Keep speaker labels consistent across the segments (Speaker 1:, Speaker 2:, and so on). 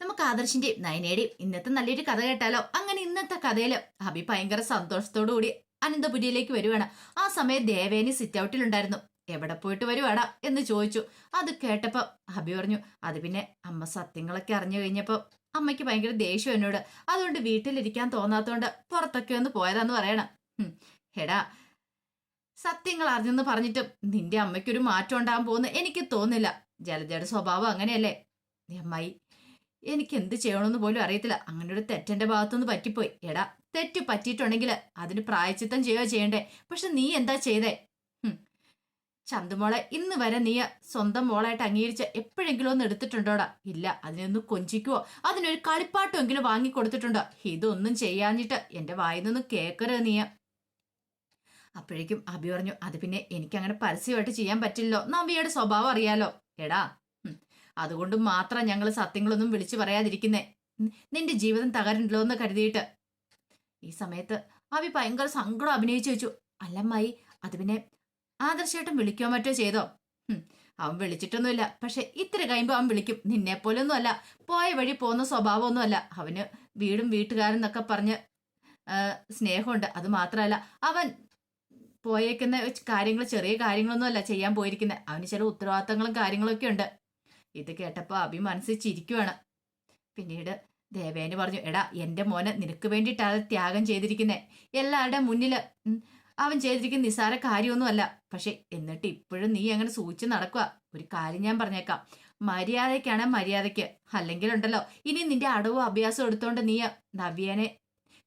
Speaker 1: നമുക്ക് ആദർശിന്റെയും നയനയുടെയും ഇന്നത്തെ നല്ലൊരു കഥ കേട്ടാലോ? അങ്ങനെ ഇന്നത്തെ കഥയിൽ അഭി ഭയങ്കര സന്തോഷത്തോടു കൂടി അനന്തപുരിയിലേക്ക് വരുവാണ്. ആ സമയം ദേവേനി സിറ്റ് ഔട്ടിലുണ്ടായിരുന്നു എവിടെ പോയിട്ട് വരുവാടാ? എന്ന് ചോദിച്ചു. അത് കേട്ടപ്പോ അഭി പറഞ്ഞു അത് പിന്നെ അമ്മ സത്യങ്ങളൊക്കെ അറിഞ്ഞു കഴിഞ്ഞപ്പോ അമ്മയ്ക്ക് ഭയങ്കര ദേഷ്യം എന്നോട്. അതുകൊണ്ട് വീട്ടിലിരിക്കാൻ തോന്നാത്തതുകൊണ്ട് പുറത്തൊക്കെ ഒന്ന് പോയതാന്ന് പറയണം. ഹെടാ. സത്യങ്ങൾ അറിഞ്ഞെന്ന് പറഞ്ഞിട്ടും നിന്റെ അമ്മയ്ക്കൊരു മാറ്റം ഉണ്ടാകാൻ പോകുന്ന എനിക്ക് തോന്നില്ല ജലജയുടെ സ്വഭാവം അങ്ങനെയല്ലേ? അമ്മായി എനിക്ക് എന്ത് ചെയ്യണമെന്ന് പോലും അറിയത്തില്ല. അങ്ങനെ ഒരു തെറ്റന്റെ ഭാഗത്തുനിന്ന് പറ്റിപ്പോയി. എടാ തെറ്റ് പറ്റിയിട്ടുണ്ടെങ്കിൽ അതിന് പ്രായച്ചിത്തം ചെയ്യുക ചെയ്യണ്ടേ. പക്ഷെ നീ എന്താ ചെയ്തേ. ചന്തുമോളെ ഇന്ന് വരെ നീ സ്വന്തം മോളായിട്ട് അംഗീകരിച്ച എപ്പോഴെങ്കിലും ഒന്ന് എടുത്തിട്ടുണ്ടോടാ? ഇല്ല അതിനൊന്ന് കൊഞ്ചിക്കുവോ? അതിനൊരു കളിപ്പാട്ടെങ്കിലും വാങ്ങിക്കൊടുത്തിട്ടുണ്ടോ? ഇതൊന്നും ചെയ്യാഞ്ഞിട്ട് എന്റെ വായിൽ നിന്ന് കേക്കരുത് നീ. അപ്പോഴേക്കും അഭി പറഞ്ഞു അത് പിന്നെ എനിക്കങ്ങനെ പരസ്യമായിട്ട് ചെയ്യാൻ പറ്റില്ലല്ലോ. നവിയുടെ സ്വഭാവം അറിയാലോ. എടാ അതുകൊണ്ട് മാത്രം ഞങ്ങൾ സത്യങ്ങളൊന്നും വിളിച്ചു പറയാതിരിക്കുന്നേ. നിന്റെ ജീവിതം തകരണ്ടല്ലോ എന്ന് കരുതിയിട്ട്. ഈ സമയത്ത് അവി ഭയങ്കര സങ്കടം അഭിനയിച്ചു വെച്ചു അല്ലമ്മായി അത് പിന്നെ ആദർശേട്ടൻ വിളിക്കോ മറ്റോ ചെയ്തോ? അവൻ വിളിച്ചിട്ടൊന്നുമില്ല. പക്ഷെ ഇത്ര കഴിയുമ്പോൾ അവൻ വിളിക്കും. നിന്നെ പോലൊന്നും അല്ല പോയ വഴി പോകുന്ന സ്വഭാവമൊന്നുമല്ല. അവന് വീടും വീട്ടുകാരും എന്നൊക്കെ പറഞ്ഞ് സ്നേഹമുണ്ട്. അത് മാത്രമല്ല അവൻ പോയേക്കുന്ന കാര്യങ്ങൾ ചെറിയ കാര്യങ്ങളൊന്നും അല്ല ചെയ്യാൻ പോയിരിക്കുന്നത് അവന് ചില ഉത്തരവാദിത്തങ്ങളും കാര്യങ്ങളൊക്കെ ഉണ്ട്. ഇത് കേട്ടപ്പോൾ അഭി മനസ്സിൽ ചിരിക്കുവാണ് പിന്നീട് ദേവേന് പറഞ്ഞു എടാ എന്റെ മോനെ നിനക്ക് വേണ്ടിയിട്ടാണ് ത്യാഗം ചെയ്തിരിക്കുന്നേ. എല്ലാവരുടെ മുന്നിൽ അവൻ ചെയ്തിരിക്കുന്ന നിസ്സാര കാര്യമൊന്നുമല്ല. പക്ഷെ എന്നിട്ട് ഇപ്പോഴും നീ അങ്ങനെ സൂചിച്ച് നടക്കുക ഒരു കാര്യം ഞാൻ പറഞ്ഞേക്കാം. മര്യാദയ്ക്കാണ് മര്യാദയ്ക്ക്. ഉണ്ടല്ലോ ഇനി നിന്റെ അടവും അഭ്യാസവും എടുത്തോണ്ട് നീ നവ്യനെ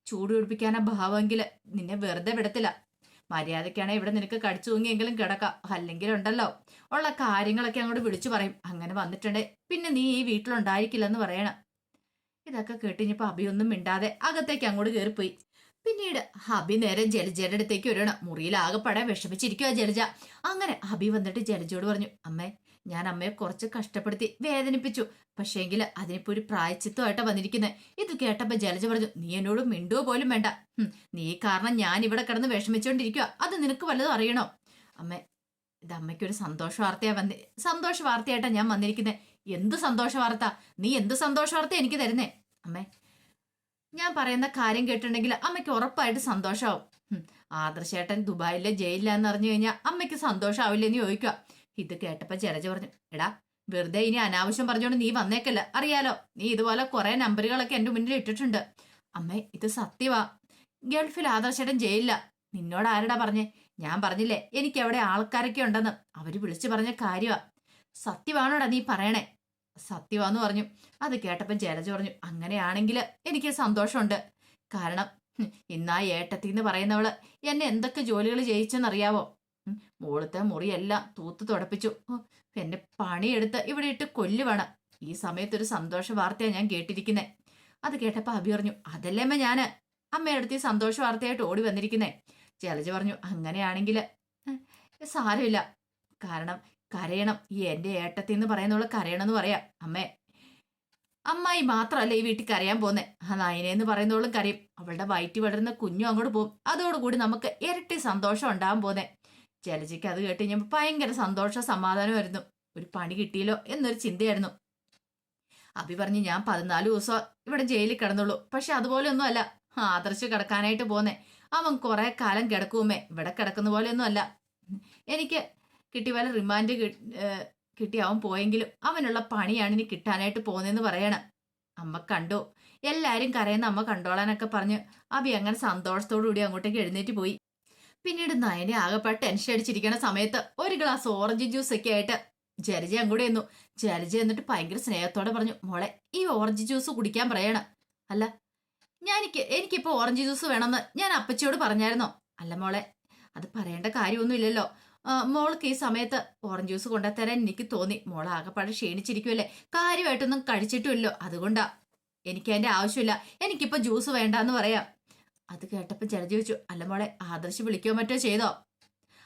Speaker 1: ചൂടുപിടിപ്പിക്കാനാ ഭാവമെങ്കിൽ നിന്നെ വെറുതെ വിടത്തില്ല. മര്യാദയ്ക്കാണ് ഇവിടെ നിനക്ക് കടിച്ചു തൂങ്ങിയെങ്കിലും കിടക്കാം. അല്ലെങ്കിൽ ഉണ്ടല്ലോ ഉള്ള കാര്യങ്ങളൊക്കെ അങ്ങോട്ട് വിളിച്ചു പറയും. അങ്ങനെ വന്നിട്ടുണ്ടേ. പിന്നെ നീ ഈ വീട്ടിലുണ്ടായിരിക്കില്ലെന്ന് പറയണം. ഇതൊക്കെ കേട്ടിഞ്ഞപ്പോ അഭിയൊന്നും മിണ്ടാതെ അകത്തേക്ക് അങ്ങോട്ട് കയറിപ്പോയി. പിന്നീട് അബി നേരെ ജലജയുടെ അടുത്തേക്ക് വരണം മുറിയിൽ ആകെപ്പാടെ വിഷമിച്ചിരിക്കുക ജലജ. അങ്ങനെ അബി വന്നിട്ട് ജലജയോട് പറഞ്ഞു അമ്മേ ഞാൻ അമ്മയെ കുറച്ച് കഷ്ടപ്പെടുത്തി വേദനിപ്പിച്ചു. പക്ഷേങ്കിൽ അതിനിപ്പോ ഒരു പ്രായച്ചിത്തമായിട്ടാ വന്നിരിക്കുന്നത് ഇത് കേട്ടപ്പോ ജലജ പറഞ്ഞു നീ എന്നോട് മിണ്ടോ പോലും വേണ്ട. നീ കാരണം ഞാൻ ഇവിടെ കിടന്ന് വിഷമിച്ചോണ്ടിരിക്കുക അത് നിനക്ക് വല്ലതും അറിയണോ? അമ്മ ഇത് അമ്മയ്ക്കൊരു സന്തോഷ വാർത്തയാ വന്നി സന്തോഷ വാർത്തയായിട്ടാ ഞാൻ വന്നിരിക്കുന്നത് എന്ത് സന്തോഷ വാർത്ത? നീ എന്ത് സന്തോഷ വാർത്ത എനിക്ക് തരുന്നേ? അമ്മേ ഞാൻ പറയുന്ന കാര്യം കേട്ടിട്ടുണ്ടെങ്കിൽ അമ്മയ്ക്ക് ഉറപ്പായിട്ട് സന്തോഷമാവും ആദർശേട്ടൻ ദുബായിലെ ജയിലിലാന്ന് അറിഞ്ഞു കഴിഞ്ഞാൽ അമ്മയ്ക്ക് സന്തോഷമാവില്ലെന്ന് ചോദിക്കുക ഇത് കേട്ടപ്പോ ജലജ പറഞ്ഞു എടാ വെറുതെ ഇനി അനാവശ്യം പറഞ്ഞോണ്ട് നീ വന്നേക്കല്ല. അറിയാലോ നീ ഇതുപോലെ കുറെ നമ്പറുകളൊക്കെ എന്റെ മുന്നിൽ ഇട്ടിട്ടുണ്ട്. അമ്മേ ഇത് സത്യവാ. ഗൾഫിൽ ആദർശേട്ടൻ ജയിലില്ല നിന്നോട് ആരടാ പറഞ്ഞേ? ഞാൻ പറഞ്ഞില്ലേ എനിക്ക് എവിടെ ആൾക്കാരൊക്കെ ഉണ്ടെന്ന്. അവർ വിളിച്ചു പറഞ്ഞ കാര്യമാ സത്യവാണോടാ നീ പറയണേ? സത്യമാന്ന് പറഞ്ഞു. അത് കേട്ടപ്പം ജലജ പറഞ്ഞു അങ്ങനെയാണെങ്കിൽ എനിക്ക് സന്തോഷമുണ്ട്. കാരണം ഇന്നാ ഏട്ടത്തി എന്ന് പറയുന്നവൾ എന്നെ എന്തൊക്കെ ജോലികൾ ചെയ്യിച്ചെന്നറിയാവോ? മോളത്തെ മുറിയെല്ലാം തൂത്ത് തുടപ്പിച്ചു. എന്നെ പണിയെടുത്ത് ഇവിടെ ഇട്ട് കൊല്ലുവേണം. ഈ സമയത്തൊരു സന്തോഷ വാർത്തയാണ് ഞാൻ കേട്ടിരിക്കുന്നത് അത് കേട്ടപ്പോൾ അഭി പറഞ്ഞു അതല്ലേമ്മ ഞാൻ അമ്മയുടെ അടുത്ത് ഈ സന്തോഷ വാർത്തയായിട്ട് ഓടി വന്നിരിക്കുന്നേ. ജലജ പറഞ്ഞു അങ്ങനെയാണെങ്കിൽ സാരമില്ല. കാരണം കരയണം. ഈ എന്റെ ഏട്ടത്തി എന്ന് പറയുന്നവൾ കരയണം എന്ന് പറയാം. അമ്മേ അമ്മായി മാത്രമല്ല ഈ വീട്ടിൽ കരയാൻ പോന്നെ? ആ നയനെന്ന് പറയുന്നവളും കരയും. അവളുടെ വയറ്റി വളരുന്ന കുഞ്ഞും അങ്ങോട്ട് പോകും. അതോടുകൂടി നമുക്ക് ഇരട്ടി സന്തോഷം ഉണ്ടാകാൻ പോന്നെ. ജലജയ്ക്ക് അത് കേട്ട് കഴിഞ്ഞപ്പോൾ ഭയങ്കര സന്തോഷ സമാധാനമായിരുന്നു ഒരു പണി കിട്ടിയല്ലോ എന്നൊരു ചിന്തയായിരുന്നു. അഭി പറഞ്ഞു ഞാൻ പതിനാല് ദിവസം ഇവിടെ ജയിലിൽ കിടന്നുള്ളൂ. പക്ഷെ അതുപോലെ ഒന്നും അല്ല. ആദർശ് കിടക്കാനായിട്ട് പോന്നെ. അവൻ കുറെ കാലം കിടക്കുമേ ഇവിടെ കിടക്കുന്ന പോലെ ഒന്നും അല്ല. എനിക്ക് കിട്ടിയ പോലെ റിമാൻഡ് കിട്ടി അവൻ പോയെങ്കിലും അവനുള്ള പണിയാണ് ഇനി കിട്ടാനായിട്ട് പോകുന്നതെന്ന് പറയണം. അമ്മ കണ്ടു. എല്ലാരും കരയുന്ന അമ്മ കണ്ടോളാനൊക്കെ പറഞ്ഞ് അഭി അങ്ങനെ സന്തോഷത്തോടു കൂടി അങ്ങോട്ടേക്ക് എഴുന്നേറ്റ് പോയി. പിന്നീട് നയനെ ആകെപ്പാട് ടെൻഷൻ അടിച്ചിരിക്കുന്ന സമയത്ത് ഒരു ഗ്ലാസ് ഓറഞ്ച് ജ്യൂസ് ഒക്കെ ആയിട്ട് ജലജ അങ്ങോട്ട് എന്നു ജലജ എന്നിട്ട് ഭയങ്കര സ്നേഹത്തോടെ പറഞ്ഞു മോളെ ഈ ഓറഞ്ച് ജ്യൂസ് കുടിക്കാൻ പറയണ. അല്ല ഞാൻ എനിക്ക് ഓറഞ്ച് ജ്യൂസ് വേണമെന്ന് ഞാൻ അപ്പച്ചിയോട് പറഞ്ഞായിരുന്നോ? അല്ല മോളെ അത് പറയേണ്ട കാര്യമൊന്നുമില്ലല്ലോ. മോൾക്ക് ഈ സമയത്ത് ഓറഞ്ച് ജ്യൂസ് കൊണ്ടുതരാൻ എനിക്ക് തോന്നി. മോൾ ആകെപ്പാട് ക്ഷീണിച്ചിരിക്കുമല്ലേ കാര്യമായിട്ടൊന്നും കഴിച്ചിട്ടുമില്ലോ. അതുകൊണ്ടാ എനിക്ക് അതിന്റെ ആവശ്യമില്ല. എനിക്കിപ്പോ ജ്യൂസ് വേണ്ടാന്ന് പറയാം. അത് കേട്ടപ്പോൾ ചില ചോദിച്ചു അല്ല മോളെ ആദർശ് വിളിക്കോ മറ്റോ ചെയ്തോ?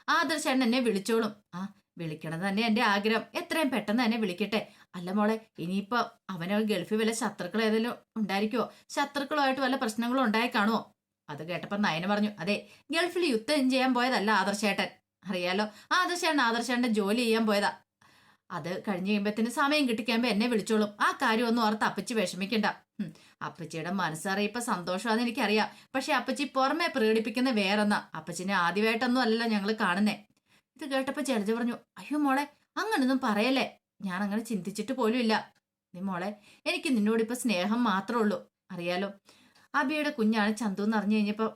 Speaker 1: ആദർശേട്ടൻ എന്നെ വിളിച്ചോളും. ആ വിളിക്കണം തന്നെ എന്റെ ആഗ്രഹം. എത്രയും പെട്ടെന്ന് തന്നെ വിളിക്കട്ടെ. അല്ല മോളെ ഇനിയിപ്പോൾ അവനെ ഗൾഫിൽ വല്ല ശത്രുക്കൾ ഏതെങ്കിലും ഉണ്ടായിരിക്കുമോ ശത്രുക്കളുമായിട്ട് വല്ല പ്രശ്നങ്ങളും ഉണ്ടായി കാണുമോ അത് കേട്ടപ്പോൾ നയന പറഞ്ഞു അതെ ഗൾഫിൽ യുദ്ധം ചെയ്യാൻ പോയതല്ല ആദർശേട്ടൻ അറിയാലോ ആദർശേട്ടൻ ആദർശേട്ടന്റെ ജോലി ചെയ്യാൻ പോയതാ. അത് കഴിഞ്ഞ് കഴിയുമ്പോഴത്തേന് സമയം കിട്ടിക്കുമ്പോൾ എന്നെ വിളിച്ചോളും. ആ കാര്യമൊന്നും ഓർത്ത് അപ്പച്ചി വിഷമിക്കണ്ട. അപ്പച്ചിയുടെ മനസ്സറിയിപ്പോ സന്തോഷമാണെന്ന് എനിക്കറിയാം. പക്ഷെ അപ്പച്ചി പുറമെ പ്രകടിപ്പിക്കുന്ന വേറെന്നാ. അപ്പച്ചിനെ ആദ്യമായിട്ടൊന്നും അല്ലല്ലോ ഞങ്ങൾ കാണുന്നേ. ഇത് കേട്ടപ്പോ ജലജ പറഞ്ഞു അയ്യോ മോളെ അങ്ങനൊന്നും പറയല്ലേ? ഞാൻ അങ്ങനെ ചിന്തിച്ചിട്ട് പോലും ഇല്ല. നീ മോളെ എനിക്ക് നിന്നോട് ഇപ്പൊ സ്നേഹം മാത്രമേ ഉള്ളൂ. അറിയാലോ അബിയുടെ കുഞ്ഞാണ് ചന്തു എന്ന് അറിഞ്ഞു കഴിഞ്ഞപ്പോ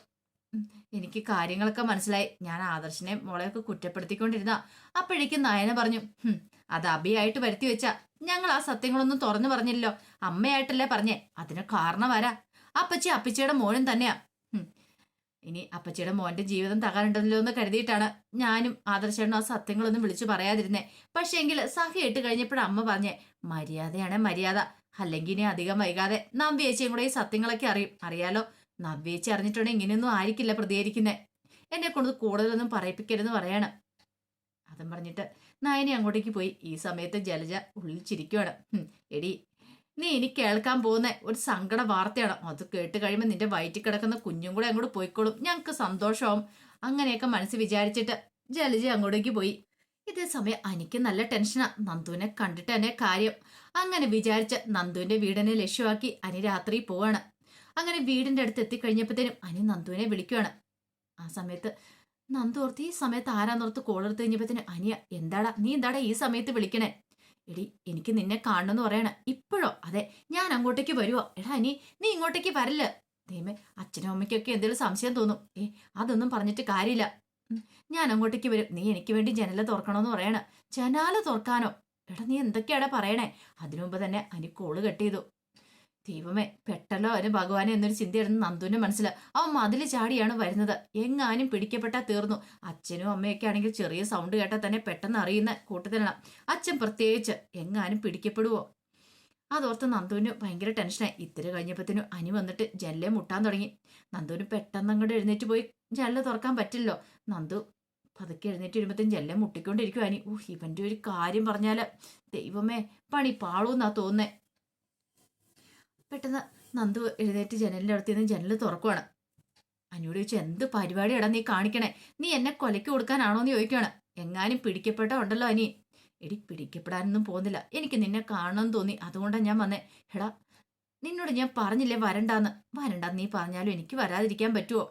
Speaker 1: എനിക്ക് കാര്യങ്ങളൊക്കെ മനസ്സിലായി. ഞാൻ ആദർശിനെ മോളെയൊക്കെ കുറ്റപ്പെടുത്തിക്കൊണ്ടിരുന്ന. അപ്പോഴേക്കും നയന പറഞ്ഞു "ഹും, അത് അബിയായിട്ട് വരുത്തി വെച്ച. ഞങ്ങൾ ആ സത്യങ്ങളൊന്നും തുറന്നു പറഞ്ഞില്ലല്ലോ. അമ്മയായിട്ടല്ലേ പറഞ്ഞേ. അതിന് കാരണം ആരാ അപ്പച്ചി അപ്പച്ചിയുടെ മോനും തന്നെയാ. ഇനി അപ്പച്ചിയുടെ മോന്റെ ജീവിതം തകരണ്ടല്ലോ എന്ന് കരുതിയിട്ടാണ് ഞാനും ആദർശേണ്ണും ആ സത്യങ്ങളൊന്നും വിളിച്ചു പറയാതിരുന്നേ. പക്ഷേ എങ്കിൽ സഹി ഇട്ട് കഴിഞ്ഞപ്പോഴും അമ്മ പറഞ്ഞേ മര്യാദയാണ് മര്യാദ. അല്ലെങ്കിൽ ഇനി അധികം വൈകാതെ നവ്യേച്ചയും കൂടെ ഈ സത്യങ്ങളൊക്കെ അറിയും. അറിയാലോ? നവ്യേച്ചി അറിഞ്ഞിട്ടുണ്ടെങ്കിൽ ഇങ്ങനെയൊന്നും ആയിരിക്കില്ല പ്രതികരിക്കുന്നേ. എന്നെ കൊണ്ട് കൂടുതലൊന്നും പറയിപ്പിക്കരുതെന്ന് പറയാണ്. അതും പറഞ്ഞിട്ട് നയനി അങ്ങോട്ടേക്ക് പോയി. ഈ സമയത്ത് ജലജ ഉള്ളിൽ എടി നീ ഇനി കേൾക്കാൻ പോകുന്ന ഒരു സങ്കട വാർത്തയാണ്. അത് കേട്ട് കഴിയുമ്പോൾ നിന്റെ വയറ്റിൽ കിടക്കുന്ന കുഞ്ഞും കൂടെ അങ്ങോട്ട് പോയിക്കോളും. ഞങ്ങൾക്ക് സന്തോഷമാവും. അങ്ങനെയൊക്കെ മനസ്സ് വിചാരിച്ചിട്ട് ജലജ അങ്ങോട്ടേക്ക് പോയി. ഇതേ സമയം അനിക്ക് നല്ല ടെൻഷനാ. നന്ദുവിനെ കണ്ടിട്ട് തന്നെ കാര്യം. അങ്ങനെ വിചാരിച്ച് നന്ദുവിന്റെ വീടിനെ ലക്ഷ്യമാക്കി അനി രാത്രി പോവാണ്. അങ്ങനെ വീടിന്റെ അടുത്ത് എത്തിക്കഴിഞ്ഞപ്പോഴത്തേനും അനി നന്ദുവിനെ വിളിക്കുവാണ്. ആ സമയത്ത് നന്ദു ഓർത്ത് ഈ സമയത്ത് ആരാന്നോർത്ത് കോളെടുത്ത് കഴിഞ്ഞപ്പോഴത്തേനും അനിയ എന്താടാ നീ എന്താടാ ഈ സമയത്ത് വിളിക്കണേ? എടി എനിക്ക് നിന്നെ കാണണമെന്ന് പറയണ. ഇപ്പോഴോ? അതെ ഞാൻ അങ്ങോട്ടേക്ക് വരുവോ? എടാ അനി നീ ഇങ്ങോട്ടേക്ക് വരല്ല. ദൈവമേ അച്ഛനും അമ്മയ്ക്കൊക്കെ എന്തെങ്കിലും സംശയം തോന്നും. ഏ അതൊന്നും പറഞ്ഞിട്ട് കാര്യമില്ല. ഞാൻ അങ്ങോട്ടേക്ക് വരും. നീ എനിക്ക് വേണ്ടി ജനല തുറക്കണമെന്ന് പറയണ. ജനാല തുറക്കാനോ? എടാ നീ എന്തൊക്കെയാടാ പറയണേ? അതിനു മുമ്പ് തന്നെ അനി കോൾ കട്ട് ചെയ്തു. ദൈവമേ പെട്ടല്ലോ അവന് ഭഗവാനെ എന്നൊരു ചിന്തയായിരുന്നു നന്ദുവിന്റെ മനസ്സിൽ അവൻ മതിൽ ചാടിയാണ് വരുന്നത്. എങ്ങാനും പിടിക്കപ്പെട്ടാൽ തീർന്നു. അച്ഛനും അമ്മയൊക്കെ ആണെങ്കിൽ ചെറിയ സൗണ്ട് കേട്ടാൽ തന്നെ പെട്ടെന്ന് അറിയുന്ന കൂട്ടത്തിലാണ്. അച്ഛൻ പ്രത്യേകിച്ച് എങ്ങാനും പിടിക്കപ്പെടുവോ? അതോർത്ത് നന്ദുവിന് ഭയങ്കര ടെൻഷനായി ഇത്തിരി കഴിഞ്ഞപ്പോഴത്തേനും അനി വന്നിട്ട് ജല്ലെ മുട്ടാൻ തുടങ്ങി. നന്ദുവിന് പെട്ടെന്ന് അങ്ങോട്ട് എഴുന്നേറ്റ് പോയി. ജല്ല തുറക്കാൻ പറ്റില്ലല്ലോ. നന്ദു പതുക്കെ എഴുന്നേറ്റ് വരുമ്പോഴത്തേനും ജല്ലെ മുട്ടിക്കൊണ്ടിരിക്കും അനി. ഊഹ് ഇവന്റെ ഒരു കാര്യം പറഞ്ഞാൽ ദൈവമേ പണി പാളൂന്നാ തോന്നുന്നേ. പെട്ടെന്ന് നന്ദു എഴുന്നേറ്റ് ജനലിന്റെ അടുത്ത് നിന്ന് ജനൽ തുറക്കുവാണ്. അനിയോട് ചോദിച്ചു എന്ത് പരിപാടിയാടാ നീ കാണിക്കണേ? നീ എന്നെ കൊലയ്ക്ക് കൊടുക്കാനാണോ എന്ന് ചോദിക്കുകയാണ് എങ്ങാനും പിടിക്കപ്പെട്ട ഉണ്ടല്ലോ അനി? എടി പിടിക്കപ്പെടാനൊന്നും പോകുന്നില്ല. എനിക്ക് നിന്നെ കാണണമെന്ന് തോന്നി. അതുകൊണ്ടാണ് ഞാൻ വന്നേ. എടാ നിന്നോട് ഞാൻ പറഞ്ഞില്ലേ വരണ്ടാന്ന്? വരണ്ടാന്ന് നീ പറഞ്ഞാലും എനിക്ക് വരാതിരിക്കാൻ പറ്റുമോ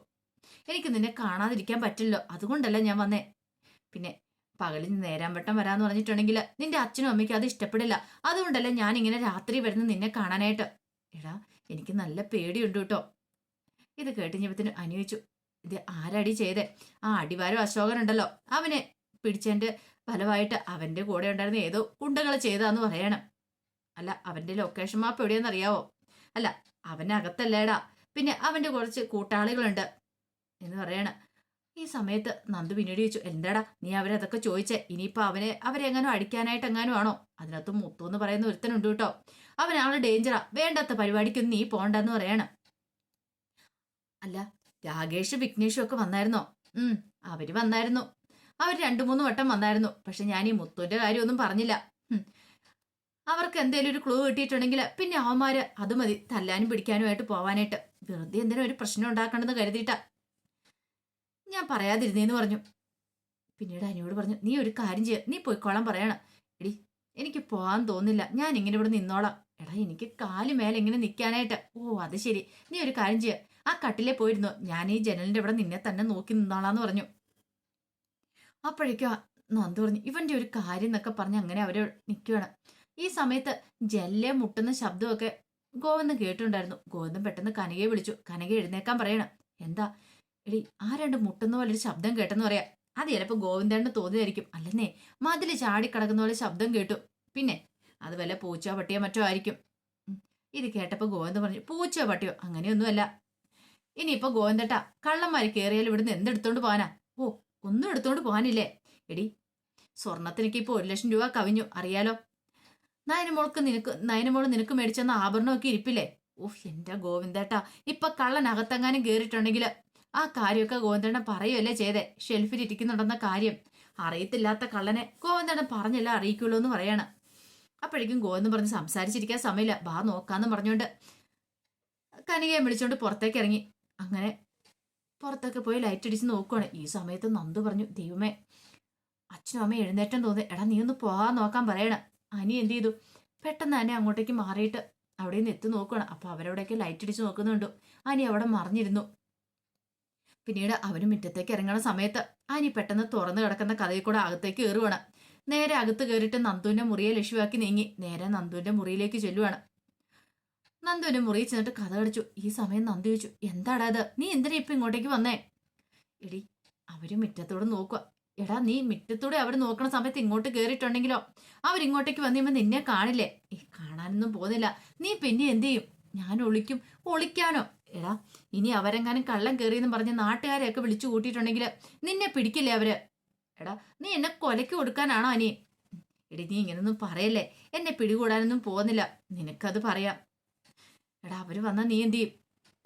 Speaker 1: എനിക്ക് നിന്നെ കാണാതിരിക്കാൻ പറ്റില്ലോ അതുകൊണ്ടല്ല ഞാൻ വന്നേ. പിന്നെ പകലിൽ നേരാൻ വട്ടം വരാന്ന് പറഞ്ഞിട്ടുണ്ടെങ്കിൽ നിന്റെ അച്ഛനും അമ്മയ്ക്കും അത് ഇഷ്ടപ്പെടില്ല. അതുകൊണ്ടല്ല ഞാൻ ഇങ്ങനെ രാത്രി വരുന്ന നിന്നെ കാണാനായിട്ട്. എടാ എനിക്ക് നല്ല പേടിയുണ്ട് കേട്ടോ. ഇത് കേട്ടിഞ്ഞപ്പത്തിന് അനുവദിച്ചു ഇത് ആരടി ചെയ്തേ? ആ അടിവാരം അശോകൻ ഉണ്ടല്ലോ. അവനെ പിടിച്ചതിന്റെ ഫലമായിട്ട് അവന്റെ കൂടെ ഉണ്ടായിരുന്ന ഏതോ ഗുണ്ടകൾ ചെയ്താന്ന് പറയണം. അല്ല അവന്റെ ലൊക്കേഷൻ മാപ്പ് എവിടെയെന്ന് അറിയാവോ അല്ല അവനകത്തല്ലേടാ. പിന്നെ അവന്റെ കുറച്ച് കൂട്ടാളികളുണ്ട് എന്ന് പറയണം. ഈ സമയത്ത് നന്ദു പിന്നീട് ചോദിച്ചു എന്താടാ നീ അവരതൊക്കെ ചോദിച്ചേ? ഇനിയിപ്പോ അവനെ അവരെ എങ്ങാനും അടിക്കാനായിട്ട് എങ്ങാനും ആണോ? അതിനകത്ത് മുത്തു എന്ന് പറയുന്ന ഒരുത്തനുണ്ട് കേട്ടോ. അവനാണ് ഡേഞ്ചറാ. വേണ്ടാത്ത പരിപാടിക്കൊന്നും നീ പോണ്ടെന്ന് പറയണം. അല്ല രാകേഷ് വിഘ്നേഷും ഒക്കെ വന്നായിരുന്നോ? ഉം അവർ വന്നായിരുന്നു. അവർ രണ്ടു മൂന്ന് വട്ടം വന്നായിരുന്നു. പക്ഷെ ഞാൻ ഈ മുത്തുവിന്റെ കാര്യമൊന്നും പറഞ്ഞില്ല. അവർക്ക് എന്തേലും ഒരു ക്ലൂ കിട്ടിയിട്ടുണ്ടെങ്കിൽ പിന്നെ അവന്മാര് അത് മതി തല്ലാനും പിടിക്കാനുമായിട്ട് പോവാനായിട്ട്. വെറുതെ എന്തിനും ഒരു പ്രശ്നം ഉണ്ടാക്കണമെന്ന് കരുതിയിട്ടാ. ഞാൻ പറയാതിരുന്നേന്ന് പറഞ്ഞു. പിന്നീട് അനിയോട് പറഞ്ഞു നീ ഒരു കാര്യം ചെയ്യ. നീ പോയിക്കോളാൻ പറയണം. എടി എനിക്ക് പോകാൻ തോന്നില്ല ഞാൻ ഇങ്ങനെ ഇവിടെ നിന്നോളാം. എടാ എനിക്ക് കാൽ മേലെ ഇങ്ങനെ നിൽക്കാനായിട്ട് ഓ അത് ശരി. നീ ഒരു കാര്യം ചെയ്യ. ആ കട്ടിലെ പോയിരുന്നു. ഞാൻ ഈ ജനലിന്റെ ഇവിടെ നിന്നെ തന്നെ നോക്കി നിന്നോളാന്ന് പറഞ്ഞു. അപ്പോഴേക്കും നന്ദു പറഞ്ഞു ഇവന്റെ ഒരു കാര്യം എന്നൊക്കെ പറഞ്ഞ് അങ്ങനെ അവർ നിൽക്കുകയാണ് ഈ സമയത്ത് ജല്ലെ മുട്ടുന്ന ശബ്ദമൊക്കെ ഗോവിന്ദൻ കേട്ടിട്ടുണ്ടായിരുന്നു. ഗോവിന്ദൻ പെട്ടെന്ന് കനകയെ വിളിച്ചു. കനക എഴുന്നേക്കാൻ പറയണം. എന്താ? എടി ആ രണ്ട് മുട്ടുന്ന പോലെ ഒരു ശബ്ദം കേട്ടെന്ന് പറയാ. അത് ചിലപ്പോൾ ഗോവിന്ദന് തോന്നിയായിരിക്കും അല്ലെന്നേ മതിൽ ചാടിക്കിടക്കുന്ന പോലെ ശബ്ദം കേട്ടു. പിന്നെ അത് വല്ല പൂച്ചയോ പട്ടിയോ മറ്റോ ആയിരിക്കും. ഇത് കേട്ടപ്പോ ഗോവിന്ദൻ പറഞ്ഞു പൂച്ചയോ പട്ടിയോ? അങ്ങനെയൊന്നുമല്ല. ഇനിയിപ്പോൾ ഗോവിന്ദട്ട കള്ളന്മാര് കയറിയാൽ ഇവിടുന്ന് എന്തെടുത്തോണ്ട് പോകാനാ ഓ ഒന്നും എടുത്തോണ്ട് പോകാനില്ലേ എടി സ്വർണത്തിനൊക്കെ ഇപ്പൊ ഒരു ലക്ഷം രൂപ കവിഞ്ഞു അറിയാലോ? നയനമോൾക്ക് നിനക്ക് നയനമോൾ നിനക്ക് മേടിച്ചെന്ന ആഭരണമൊക്കെ ഇരിപ്പില്ലേ? ഓഹ് എന്റെ ഗോവിന്ദേട്ടാ ഇപ്പൊ കള്ളനകത്തെങ്ങാനും കയറിയിട്ടുണ്ടെങ്കിൽ ആ കാര്യമൊക്കെ ഗോവിന്ദേട്ടൻ പറയുമല്ലേ ചെയ്തേ? ഷെൽഫിൽ ഇരിക്കുന്നുണ്ടെന്ന കാര്യം. അറിയത്തില്ലാത്ത കള്ളനെ ഗോവിന്ദേട്ടൻ പറഞ്ഞല്ല അറിയിക്കുള്ളൂ എന്ന് പറയാണ്. അപ്പോഴേക്കും എന്ന് പറഞ്ഞ് സംസാരിച്ചിരിക്കാൻ സമയമില്ല. ബാ നോക്കാന്ന് പറഞ്ഞുകൊണ്ട് കനികയെ വിളിച്ചോണ്ട് പുറത്തേക്ക് ഇറങ്ങി. അങ്ങനെ പുറത്തൊക്കെ പോയി ലൈറ്റ് അടിച്ച് നോക്കുവാണ്. ഈ സമയത്ത് നന്ദു പറഞ്ഞു ദൈവമേ അച്ഛനും അമ്മ എഴുന്നേറ്റം തോന്നി എടാ നീ ഒന്ന് പോകാൻ നോക്കാൻ പറയണം. അനി എന്ത് ചെയ്തു? പെട്ടെന്ന് തന്നെ അങ്ങോട്ടേക്ക് മാറിയിട്ട് അവിടെ നിന്ന് എത്തി നോക്കുകയാണ് അപ്പൊ അവരവിടെയൊക്കെ ലൈറ്റ് അടിച്ച് നോക്കുന്നുണ്ട്. അനി അവിടെ മറിഞ്ഞിരുന്നു. പിന്നീട് അവന് മുറ്റത്തേക്ക് ഇറങ്ങണ സമയത്ത് അനി പെട്ടെന്ന് തുറന്നു കിടക്കുന്ന കഥയിൽ കൂടെ അകത്തേക്ക് കയറുവാണ് നേരെ അകത്ത് കയറിയിട്ട് നന്ദുവിന്റെ മുറിയെ ലക്ഷ്യമാക്കി നീങ്ങി. നേരെ നന്ദുവിന്റെ മുറിയിലേക്ക് ചെല്ലുവാണ്. നന്ദുവിന്റെ മുറിയിൽ ചെന്നിട്ട് കഥ കടിച്ചു ഈ സമയം നന്ദു ചോദിച്ചു എന്താടാ അത് നീ എന്തിനാ ഇപ്പൊ ഇങ്ങോട്ടേക്ക് വന്നേ? എടി അവർ മുറ്റത്തോടെ നോക്കുക എടാ നീ മുറ്റത്തൂടെ അവർ നോക്കണ സമയത്ത് ഇങ്ങോട്ട് കയറിയിട്ടുണ്ടെങ്കിലോ അവരിങ്ങോട്ടേക്ക് വന്നിരുമ്പോ നിന്നെ കാണില്ലേ? ഏ കാണാനൊന്നും പോകുന്നില്ല. നീ പിന്നെ എന്ത് ചെയ്യും? ഞാൻ ഒളിക്കും. ഒളിക്കാനോ? എടാ ഇനി അവരെങ്ങാനും കള്ളം കയറിയെന്ന് പറഞ്ഞ് നാട്ടുകാരെയൊക്കെ വിളിച്ചു കൂട്ടിയിട്ടുണ്ടെങ്കിൽ നിന്നെ പിടിക്കില്ലേ അവർ? എടാ നീ എന്നെ കൊലയ്ക്ക് കൊടുക്കാനാണോ അനിയൻ എടി നീ ഇങ്ങനൊന്നും പറയല്ലേ. എന്നെ പിടികൂടാനൊന്നും പോകുന്നില്ല. നിനക്കത് പറയാം. എടാ അവർ വന്നാൽ നീ എന്ത് ചെയ്യും?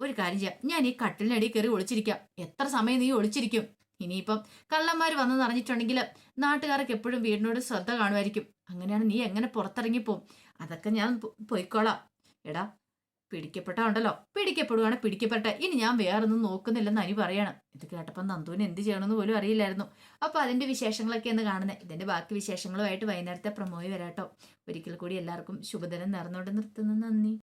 Speaker 1: ഒരു കാര്യം ചെയ്യാം. ഞാൻ ഈ കട്ടിലിനടി കയറി ഒളിച്ചിരിക്കാം. എത്ര സമയം നീ ഒളിച്ചിരിക്കും? ഇനിയിപ്പം കള്ളന്മാർ വന്നെന്ന് അറിഞ്ഞിട്ടുണ്ടെങ്കിൽ നാട്ടുകാർക്ക് എപ്പോഴും വീടിനോട് ശ്രദ്ധ കാണുമായിരിക്കും. അങ്ങനെയാണ് നീ എങ്ങനെ പുറത്തിറങ്ങിപ്പോവും? അതൊക്കെ ഞാൻ പൊയ്ക്കോളാം. എടാ പിടിക്കപ്പെട്ട ഉണ്ടല്ലോ പിടിക്കപ്പെടുവാണ് പിടിക്കപ്പെട്ട ഇനി ഞാൻ വേറൊന്നും നോക്കുന്നില്ലെന്ന് അനി പറയാണ്. ഇത് കേട്ടപ്പോൾ നന്ദുവിന് എന്ത് ചെയ്യണമെന്ന് പോലും അറിയില്ലായിരുന്നു. അപ്പൊ അതിന്റെ വിശേഷങ്ങളൊക്കെ എന്ന് കാണുന്നത് ഇതിന്റെ ബാക്കി വിശേഷങ്ങളുമായിട്ട് വൈകുന്നേരത്തെ പ്രമോയി വരാട്ടോ. ഒരിക്കൽ കൂടി എല്ലാവർക്കും ശുഭദിനം നേർന്നുകൊണ്ട് നിർത്തുന്നു. നന്ദി.